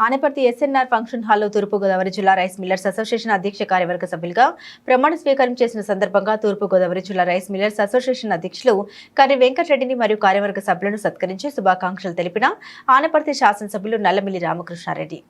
Anaparthi SNR function హాల్లో తూర్పుగోదావరి జిల్లా rice millers association అధ్యక్ష కార్యవర్గ సభ్యులుగా ప్రమాణ స్వీకారం చేసిన సందర్భంగా తూర్పుగోదావరి జిల్లా రైస్ మిల్లర్స్ అసోసియేషన్ అధ్యక్షులు కర్రి వెంకటరెడ్డిని మరియు కార్యవర్గ సభ్యులను సత్కరించి శుభాకాంక్షలు తెలిపిన ఆనపర్తి శాసనసభ్యులు నల్లమిల్లి రామకృష్ణారెడ్డి.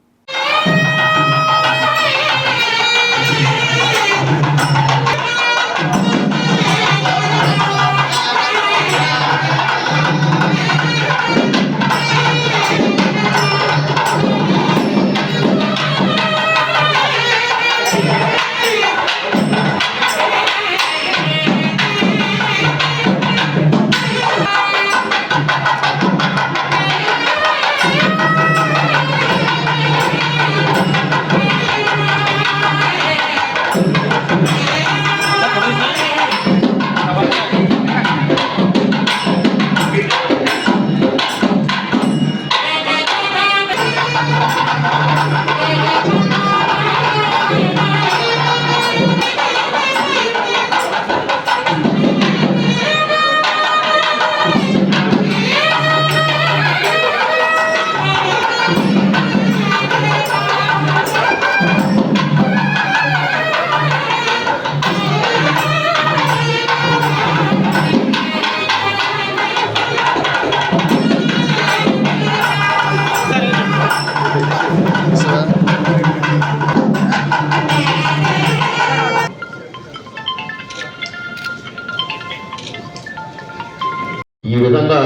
విధంగా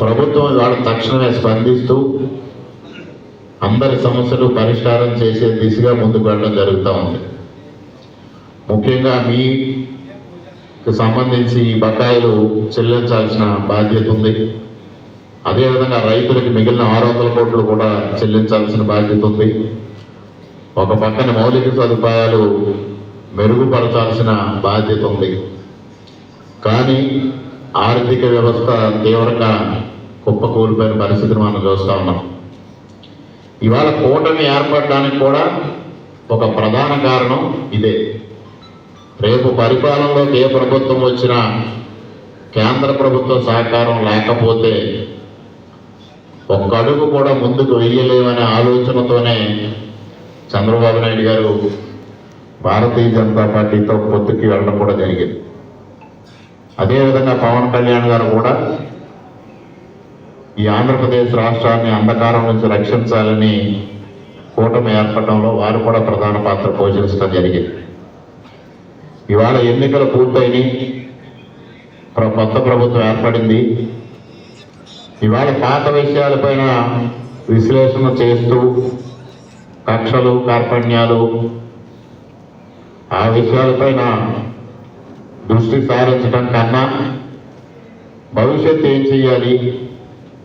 ప్రభుత్వం ఇవాళ తక్షణమే స్పందిస్తూ అందరి సమస్యలు పరిష్కారం చేసే దిశగా ముందుకు వెళ్ళడం జరుగుతూ ఉంది. ముఖ్యంగా మీకు సంబంధించి బకాయిలు చెల్లించాల్సిన బాధ్యత ఉంది. అదేవిధంగా రైతులకు మిగిలిన ఆరు వందల కోట్లు కూడా చెల్లించాల్సిన బాధ్యత ఉంది. ఒక పక్కన మౌలిక సదుపాయాలు మెరుగుపరచాల్సిన బాధ్యత ఉంది. కానీ ఆర్థిక వ్యవస్థ తీవ్రంగా కుప్పకూలిపోయిన పరిస్థితిని మనం చూస్తూ ఉన్నాం. ఇవాళ కూటమి ఏర్పడడానికి కూడా ఒక ప్రధాన కారణం ఇదే. రేపు పరిపాలనలోకి ఏ ప్రభుత్వం వచ్చినా కేంద్ర ప్రభుత్వ సహకారం లేకపోతే ఒక్క అడుగు కూడా ముందుకు వెయ్యలేమనే ఆలోచనతోనే చంద్రబాబు నాయుడు గారు భారతీయ జనతా పార్టీతో పొత్తుకి వెళ్ళడం కూడా జరిగింది. అదేవిధంగా పవన్ కళ్యాణ్ గారు కూడా ఈ ఆంధ్రప్రదేశ్ రాష్ట్రాన్ని అంధకారం నుంచి రక్షించాలని కూటమి ఏర్పడంలో వారు కూడా ప్రధాన పాత్ర పోషించడం జరిగింది. ఇవాళ ఎన్నికలు పూర్తయినాయి. ప్ర- కొత్త ప్రభుత్వం ఏర్పడింది. ఇవాళ పాత విషయాలపైన విశ్లేషణ చేస్తూ కక్షలు కార్పణ్యాలు ఆ విషయాలపైన దృష్టి సారించడం కన్నా భవిష్యత్తు ఏం చేయాలి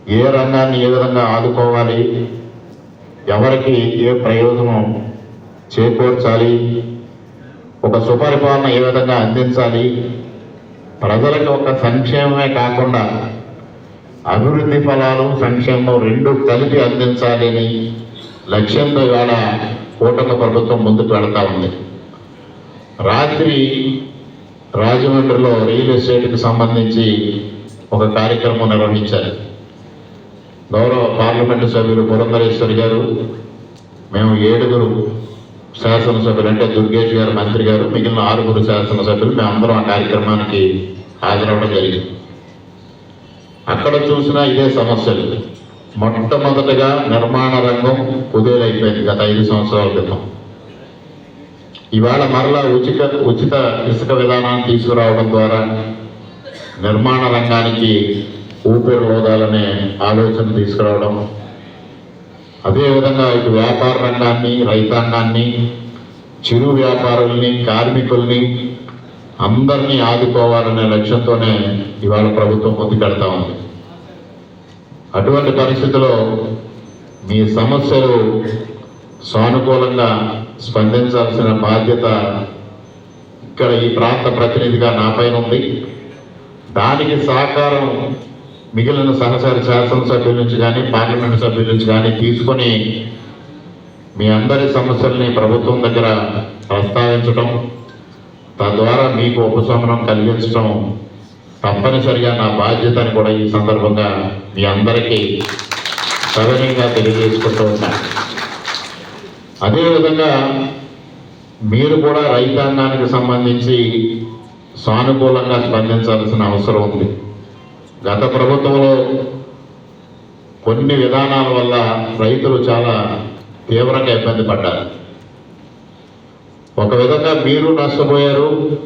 ఏ రంగాన్ని ఏ విధంగా ఆదుకోవాలి? ఎవరికి ఏ ప్రయోజనం చేకూర్చాలి? ఒక సుపరిపాలన ఏ విధంగా అందించాలి? ప్రజలకు ఒక సంక్షేమమే కాకుండా అభివృద్ధి ఫలాలు సంక్షేమం రెండు కలిపి అందించాలి అని లక్ష్యంతో ఇవాళ కూటమి ప్రభుత్వం ముందుకు వెళతా ఉంది. రాత్రి రాజమండ్రిలో రియల్ ఎస్టేట్కి సంబంధించి ఒక కార్యక్రమం నిర్వహించారు. గౌరవ పార్లమెంటు సభ్యులు పురంధరేశ్వరి గారు మేము ఏడుగురు శాసనసభ్యులు అంటే దుర్గేష్ గారు మంత్రి గారు మిగిలిన ఆరుగురు శాసనసభ్యులు మేమందరం ఆ కార్యక్రమానికి హాజరవడం జరిగింది. అక్కడ చూసినా ఇదే సమస్యలు. మొట్టమొదటిగా నిర్మాణ రంగం కుదేలైపోయింది గత ఐదు సంవత్సరాల క్రితం. ఇవాళ మరలా ఉచిత ఉచిత ఇసుక విధానాన్ని తీసుకురావడం ద్వారా నిర్మాణ రంగానికి ఊపిరి లోదాలనే ఆలోచన తీసుకురావడం. అదేవిధంగా ఇటు వ్యాపార రంగాన్ని రైతాంగాన్ని చిరు వ్యాపారుల్ని కార్మికుల్ని అందరినీ ఆదుకోవాలనే లక్ష్యంతోనే ఇవాళ ప్రభుత్వం ముందుకెడతా ఉంది. అటువంటి పరిస్థితిలో మీ సమస్యలు సానుకూలంగా స్పందించాల్సిన బాధ్యత ఇక్కడ ఈ ప్రాంత ప్రతినిధిగా నాపైన ఉంది. దానికి సహకారం మిగిలిన సహచర శాసనసభ్యుల నుంచి కానీ పార్లమెంట్ సభ్యుల నుంచి కానీ తీసుకొని మీ అందరి సమస్యల్ని ప్రభుత్వం దగ్గర ప్రస్తావించడం తద్వారా మీకు ఉపశమనం కలిగించడం తప్పనిసరిగా నా బాధ్యత అని కూడా ఈ సందర్భంగా మీ అందరికీ సవినయంగా తెలియజేసుకుంటూ ఉన్నాను. అదేవిధంగా మీరు కూడా రైతాంగానికి సంబంధించి సానుకూలంగా స్పందించాల్సిన అవసరం ఉంది. గత ప్రభుత్వంలో కొన్ని విధానాల వల్ల రైతులు చాలా తీవ్రంగా ఇబ్బంది పడ్డారు. ఒక విధంగా మీరు నష్టపోయారు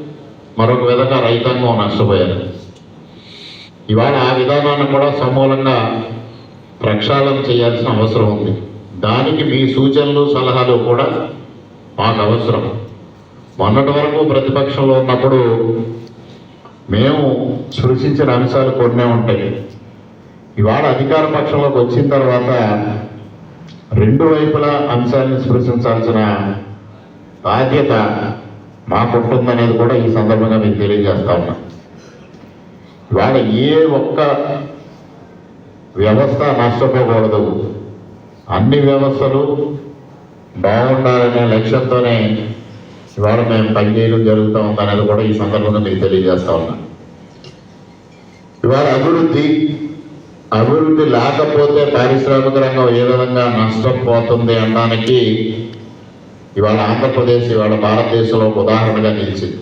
మరొక విధంగా రైతాంగం నష్టపోయారు. ఇవాళ ఆ విధానాన్ని కూడా సమూలంగా ప్రక్షాళన చేయాల్సిన అవసరం ఉంది. దానికి మీ సూచనలు సలహాలు కూడా మాకు అవసరం మొన్నటి వరకు ప్రతిపక్షంలో ఉన్నప్పుడు మేము సృష్టించిన అంశాలు కొన్నే ఉంటాయి. ఇవాళ అధికార పక్షంలోకి వచ్చిన తర్వాత రెండు వైపుల అంశాలను స్పృశించాల్సిన బాధ్యత మాకుంటుందనేది కూడా ఈ సందర్భంగా మీకు తెలియజేస్తా ఉన్నా. ఇవాళ ఏ ఒక్క వ్యవస్థ నష్టపోకూడదు. అన్ని వ్యవస్థలు బాగుండాలనే లక్ష్యంతోనే ఇవాళ మేము పనిచేయడం జరుగుతూ ఉందనేది కూడా ఈ సందర్భంగా మీకు తెలియజేస్తా ఉన్నా. ఇవాళ అభివృద్ధి అభివృద్ధి లేకపోతే పారిశ్రామిక రంగం ఏ విధంగా నష్టం పోతుంది అనడానికి ఇవాళ ఆంధ్రప్రదేశ్ ఇవాళ భారతదేశంలో ఒక ఉదాహరణగా నిలిచింది.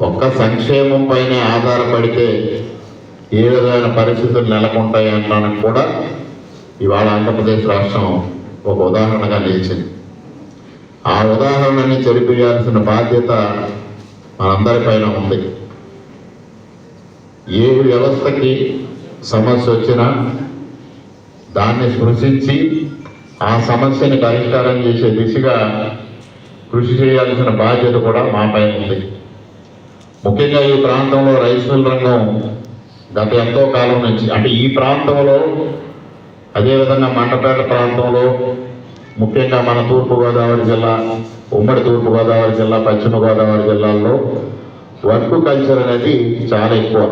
ఒక్క సంక్షేమం ఆధారపడితే ఏ విధమైన పరిస్థితులు నెలకొంటాయి అనడానికి కూడా ఇవాళ ఆంధ్రప్రదేశ్ రాష్ట్రం ఒక ఉదాహరణగా నిలిచింది. ఆ ఉదాహరణని చెరిపియాల్సిన బాధ్యత మనందరిపైన ఉంది. ఏ వ్యవస్థకి సమస్య వచ్చినా దాన్ని స్పృశించి ఆ సమస్యని పరిష్కారం చేసే దిశగా కృషి చేయాల్సిన బాధ్యత కూడా మాపై ఉంది. ముఖ్యంగా ఈ ప్రాంతంలో రైస్ మిల్ రంగం గత ఎంతో కాలం నుంచి అంటే ఈ ప్రాంతంలో అదేవిధంగా మండపేట ప్రాంతంలో ముఖ్యంగా మన తూర్పుగోదావరి జిల్లా ఉమ్మడి తూర్పుగోదావరి జిల్లా పశ్చిమ గోదావరి జిల్లాల్లో వర్క్ కల్చర్ అనేది చాలా ఎక్కువ.